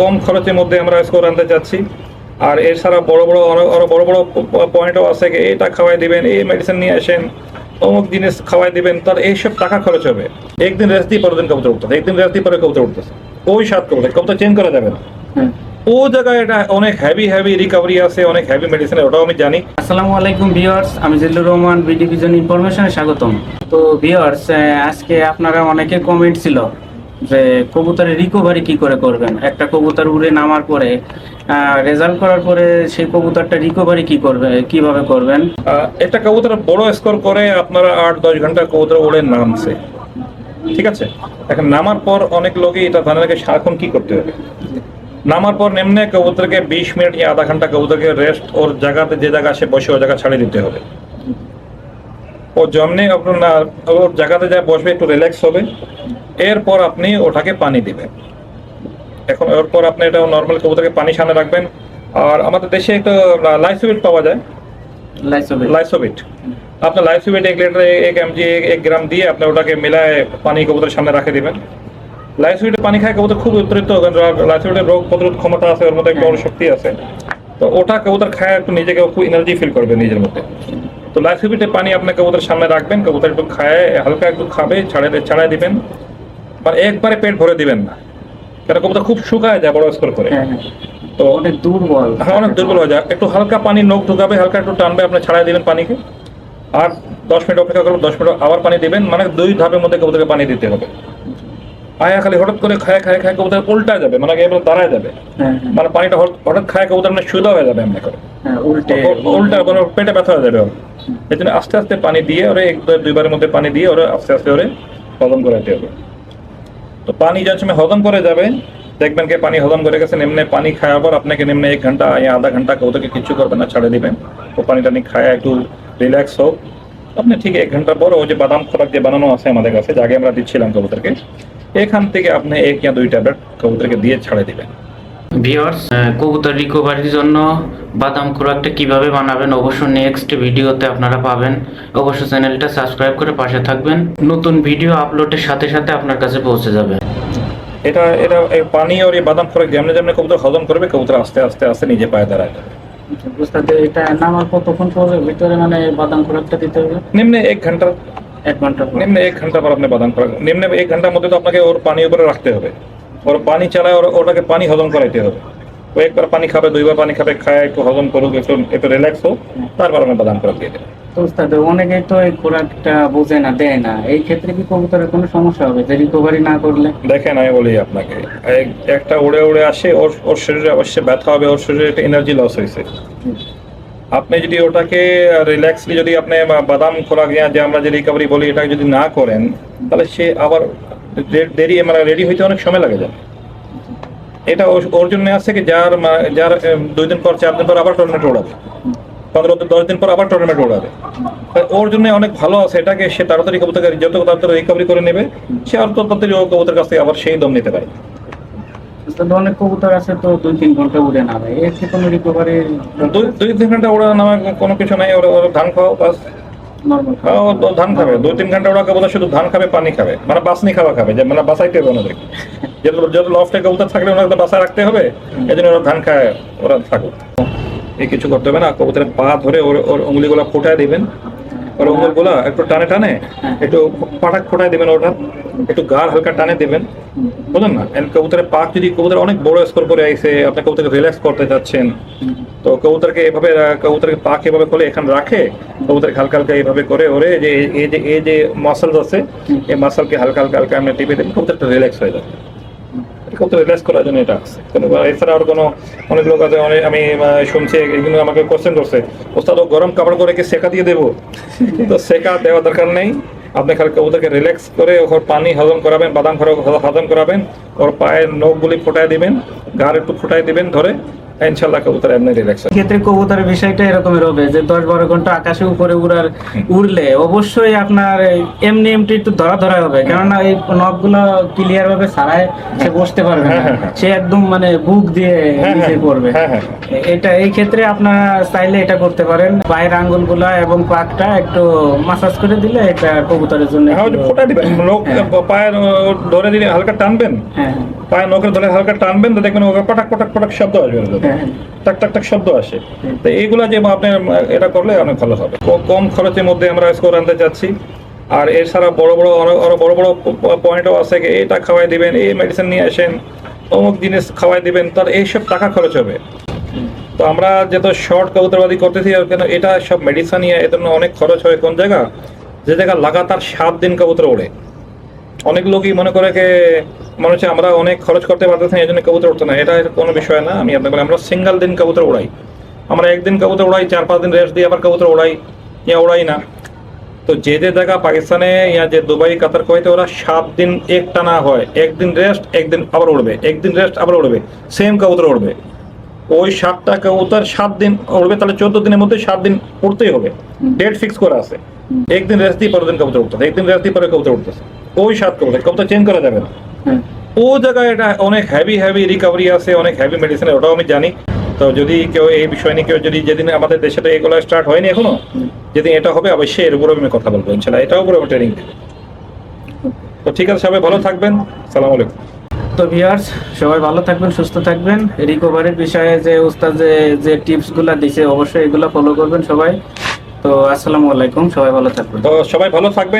কম খরচের মধ্যে আমরা স্কোর আনতে চাচ্ছি আর এর ছাড়া বড় বড় আরও আরও বড় বড় পয়েন্টও আছে এটা খাওয়াই দিবেন এই মেডিসিন নিয়ে আসেন অমুক জিনিস খাওয়াই দিবেন তার এইসব টাকা খরচ হবে। একদিন রেস্ট দিয়ে পরের দিন কবুতর উঠতেছে একদিন রেস্ট দিয়ে পরে কবুতর উঠতেছে। ওই সাত কবুতর কবুতর চেঞ্জ করা যাবে না। ও জায়গায় এটা অনেক হেভি হেভি রিকভারি আছে অনেক হেভি মেডিসিন ওটাও আমি জানি। আসসালামু আলাইকুম ভিউয়ার্স আমি জিল্লুর রহমান বি ডিভিশন ইনফরমেশনে স্বাগতম। তো ভিউয়ার্স আজকে আপনারা অনেকে কমেন্ট ছিল যে কবুতরের রিকভারি কি করে করবেন? একটা কবুতর উড়ে নামার পরে রেজাল্ট করার পরে সেই কবুতরটা রিকভারি কি করবে, কীভাবে করবেন? একটা কবুতর বড় স্কোর করে আপনারা আট দশ ঘণ্টা কবুতর উড়ে নামছে। ঠিক আছে? এখন নামার পর অনেক লোকই এটা না যে সারাক্ষণ কি করতে হবে। নামার পর নেমনে কবুতরকে বিশ মিনিট আধা ঘণ্টা কবুতরকে রেস্ট ওর জায়গাতে যে জায়গা সে বসে ওই জায়গা ছাড়িয়ে দিতে হবে। ও জমনে আপনার ওর জায়গাতে যা বসবে একটু রিল্যাক্স হবে। এরপর আপনি ওটাকে পানি দিবেন। এখন এরপর আপনি এটা নর্মাল কবুতরকে পানি সামনে রাখবেন। আর আমাদের দেশে একটা লাইসোবিট পাওয়া যায়। লাইসোবে লাইসোবিট আপনার লাইসোবিট এক লিটার এক এমজি এক গ্রাম দিয়ে আপনি ওটাকে মিলায় পানি কবুতরের সামনে রাখে দিবেন। লাইসোবিটের পানি খায় কবুতর খুব উত্তরিত লাইসোবিটের রোগ প্রতিরোধ ক্ষমতা আছে ওর মধ্যে একটা বড় শক্তি আছে। তো ওটা কবুতর খায় একটু নিজেকে খুব এনার্জি ফিল করবে নিজের মধ্যে। তো লাইফ লাইসোবিটের পানি আপনি কবুতরের সামনে রাখবেন কবুতর একটু খায় হালকা একটু খাবে ছাড়াই ছাড়াই দিবেন। মানে একবারে পেট ভরে দিবেন না। কেন কবুতর খুব শুকায় যায় বড় স্কোর করে। হ্যাঁ হ্যাঁ। তো অনেক দুর্বল। হ্যাঁ অনেক দুর্বল হয়ে যায়। একটু হালকা পানি নখ ঢুকাবে হালকা একটু টানবে আপনি ছাড়াই দিবেন পানিকে। আর দশ মিনিট অপেক্ষা করবেন দশ মিনিট আবার পানি দিবেন মানে দুই ধাপের মধ্যে কবুতরকে পানি দিতে হবে। আয়া খালি হঠাৎ করে খায় খায় খায় কবুতর উল্টা যাবে মানে এবার দাঁড়ায় যাবে। হ্যাঁ মানে পানিটা হঠাৎ- খায় কবুতর মানে সুদা হয়ে যাবে এমনি করে। উল্টে উল্টা ওর পেটে ব্যথা হয়ে যাবে। এই জন্য আস্তে আস্তে পানি দিয়ে ওরে এক দুইবারের মধ্যে পানি দিয়ে ওরে আস্তে আস্তে ওরে হজম করাতে হবে। তো পানি যার সময় হজম করে যাবে দেখবেন কি পানি হজম করে গেছে নিম্নে পানি খাওয়ার পর আপনাকে নিম্নে এক ঘণ্টা ইয়া আধা ঘণ্টা কবুতরকে কিছু করবেন না ছাড়ে দিবেন। ও পানি টানি খায় একটু রিল্যাক্স হোক। আপনি ঠিক এক ঘণ্টা পর ওই যে বাদাম খোরাক যে বানানো আছে আমাদের কাছে যে আগে আমরা দিচ্ছিলাম কবুতরকে এখান থেকে আপনি এক ইয়া দুই ট্যাবলেট কবুতরকে দিয়ে ছাড়ে দিবেন। ভিউয়ার্স কবুতর রিকভারির জন্য বাদাম খোরাকটা কীভাবে বানাবেন অবশ্য নেক্সট ভিডিওতে আপনারা পাবেন। অবশ্য চ্যানেলটা সাবস্ক্রাইব করে পাশে থাকবেন। নতুন ভিডিও আপলোডের সাথে সাথে আপনার কাছে পৌঁছে যাবে। এটা এটা এই পানি আর এই বাদাম খোরাক যেমনি যেমনি কবুতর হজম করবে কবুতর আস্তে আস্তে আস্তে নিজে পায়ে দাঁড়ায় বুঝতে এটা নামার কতক্ষণ পরে ভিতরে মানে বাদাম খোরাকটা দিতে হবে? নিম্নে এক ঘণ্টা। এক ঘণ্টা নিম্নে এক ঘণ্টা পর আপনি বাদাম খোরাক নিম্নে এক ঘণ্টার মধ্যে তো আপনাকে ওর পানি উপরে রাখতে হবে। ওর পানি চালায় ওর ওটাকে পানি হজম করাইতে হবে। ও একবার পানি খাবে দুইবার পানি খাবে খায় একটু হজম করুক একটু একটু রিল্যাক্স হোক তারপর আপনি বাদাম খোরাক দিয়ে উস্তাদ অনেকেই তো এই খোরাকটা বোঝে না দেয় না। এই ক্ষেত্রে কি কবুতরের কোনো সমস্যা হবে? যে রিকভারি না করলে? দেখেন আমি বলি আপনাকে একটা উড়ে উড়ে আসে ওর ওর শরীরে অবশ্যই ব্যথা হবে ওর শরীরে একটা এনার্জি লস হয়েছে। আপনি যদি ওটাকে রিল্যাক্সলি যদি আপনি বাদাম খোরাক যে আমরা যে রিকভারি বলি এটা যদি না করেন তাহলে সে আবার দেরি মানে রেডি হইতে অনেক সময় লাগে যায়। এটা ওর- জন্য আছে কি যার যার দুই দিন পর চার দিন পর আবার টুর্নামেন্ট ওড়াবে। পনেরো দিন দশ দিন পর আবার টুর্নামেন্ট ওড়াবে। ওর জন্য অনেক ভালো আছে এটাকে সে তাড়াতাড়ি কবুতরকে যত তাড়াতাড়ি রিকভারি করে নেবে সে আর তত তাড়াতাড়ি ও কবুতর কাছ থেকে আবার সেই দম নিতে পারে। অনেক কবুতর আছে তো দুই তিন ঘণ্টা উড়ে না ভাই এর কি কোনো রিকভারি দুই দুই তিন ঘণ্টা ওরা নামা কোনো কিছু নাই ওরা ওরা ধান খাওয়া বাস। ধান খাবে। দুই তিন ঘণ্টা ওরা কেবল শুধু ধান খাবে পানি খাবে। মানে বাসনি খাওয়া খাবে যে মানে বাসাইতে হবে ওনাদের যত যত লফটে কবুতর থাকলে ওনাদের বাসায় রাখতে হবে এই জন্য ওরা ধান খায় ওরা থাকুক। এই কিছু করতে হবে না কবুতরের পা ধরে ওর ওর উঙ্গলিগুলো ফুটায় দিবেন। উঙ্গলগুলা একটু টানে টানে, একটু পাটাক ফোটায় দিবেন ওটা, একটু গাঢ় হালকা টানে দেবেন। বুঝলেন না? কবুতরের পাক যদি কবুতর অনেক বড় স্কোর করে আইসে আপনি কবুতরকে রিল্যাক্স করতে চাচ্ছেন তো কবুতরকে এভাবে, কবুতরকে পাক এভাবে করে এখানে রাখে, কবুতরকে হালকা হালকা এইভাবে করে ওরে যে, এই- যে, এই যে মাসেলস আছে, এই মাসেলকে হালকা হালকা হালকা আমরা টিপে দিন কবুতরটা রিল্যাক্স হয়ে যাবে। কবুতর রিল্যাক্স করার জন্য এটা? এছাড়া আর কোনো অনেক লোক আছে, অনেক আমি শুনছি, এগুলো আমাকে কোশ্চেন করছে। ওস্তাদ গরম কাপড় করে কি সেকা দিয়ে দেবো? তো সেকা দেওয়া দরকার নেই। আপনি খালি ওদেরকে রিল্যাক্স করে ওর পানি হজম করাবেন, বাদাম হজম করাবেন, ওর পায়ের নখগুলি ফোটায় দিবেন, গাড় একটু ফোটায় দিবেন ধরে ইনশাল্লাহ কবুতর এমনি রিল্যাক্স ক্ষেত্রে কবুতরের বিষয়টা এরকমের হবে যে দশ বারো ঘণ্টা আকাশে উপরে উড়ার উড়লে অবশ্যই আপনার এমনি এমটি একটু ধরা ধরা হবে। কেননা এই নখগুলো ক্লিয়ার ভাবে ছাড়ায় সে বসতে পারবে না। হ্যাঁ, হ্যাঁ, হ্যাঁ। সে একদম মানে বুক দিয়ে নিচে। পড়বে। এটা এই ক্ষেত্রে আপনারা চাইলে এটা করতে পারেন। পায়ের আঙ্গুলগুলা এবং পাকটা একটু মাসাজ করে দিলে এটা কবুতরের জন্য ফোটা দিবেন। লোক। পায়ের ধরে দিলে হালকা টানবেন। হ্যাঁ পায়ের নখের ধরে হালকা টানবেন তো দেখবেন ওকে পটাক পটাক পটাক শব্দ আসবে টাক টাক টাক শব্দ আসে। তো এইগুলা যে আপনি এটা করলে অনেক ভালো হবে। কম খরচের মধ্যে আমরা স্কোর আনতে চাচ্ছি আর এছাড়া বড় বড় আরও বড় বড় পয়েন্টও আছে এটা খাওয়াই দিবেন এই মেডিসিন নিয়ে আসেন অমুক জিনিস খাওয়াই দিবেন তার এইসব টাকা খরচ হবে। তো আমরা যত শর্ট কবুতরবাদি করতেছি কেন এটা সব মেডিসিন নিয়ে এর জন্য অনেক খরচ হয় কোন জায়গা? যে জায়গা লাগাতার সাত দিন কবুতর ওড়ে। অনেক লোকই মনে করে যে মনে হচ্ছে আমরা অনেক খরচ করতে পারতেছি এই জন্য কবুতর উঠতে না। এটা কোনো বিষয় না আমি আপনাকে বলি, আমরা সিঙ্গেল দিন কবুতর উড়াই। আমরা একদিন কবুতর উড়াই চার পাঁচ দিন রেস্ট দিয়ে আবার কবুতর উড়াই ইয়া উড়াই না। তো যে যে জায়গা পাকিস্তানে ইয়া যে দুবাই কাতার কোয়াইতে ওরা সাত দিন এক টানা হয়। একদিন রেস্ট একদিন আবার উড়বে। একদিন রেস্ট আবার উড়বে। সেম কবুতর উড়বে। ওই সাতটা কবুতর সাত দিন উড়বে তাহলে চোদ্দ দিনের মধ্যে সাত দিন উঠতেই হবে। ডেট ফিক্স করা আছে। একদিন রেস্ট দিয়ে পরের দিন কবুতর উঠতেছে একদিন রেস্ট দিয়ে পরে কবুতর উঠতেছে ওই সাত কবুতর কবুতর চেঞ্জ করা যাবে না ও জায়গায় এটা অনেক হেভি হেভি রিকভারি আছে অনেক হেভি মেডিসিন ওটাও আমি জানি। তো যদি কেউ এই বিষয় নিয়ে কেউ যদি যেদিন আমাদের দেশে তো এগুলো স্টার্ট হয়নি এখনও যেদিন এটা হবে অবশ্যই এর উপরে আমি কথা বলব ইনশাল্লাহ। এটাও উপরে ট্রেনিং দেবো। তো ঠিক আছে সবাই ভালো থাকবেন। সালাম আলাইকুম। তো ভিউয়ার্স সবাই ভালো থাকবেন সুস্থ থাকবেন। রিকভারির বিষয়ে যে উস্তাদ যে যে টিপসগুলো দিছে অবশ্যই এগুলো ফলো করবেন সবাই। তো আসসালামু আলাইকুম সবাই ভালো থাকবেন। তো সবাই ভালো থাকবেন।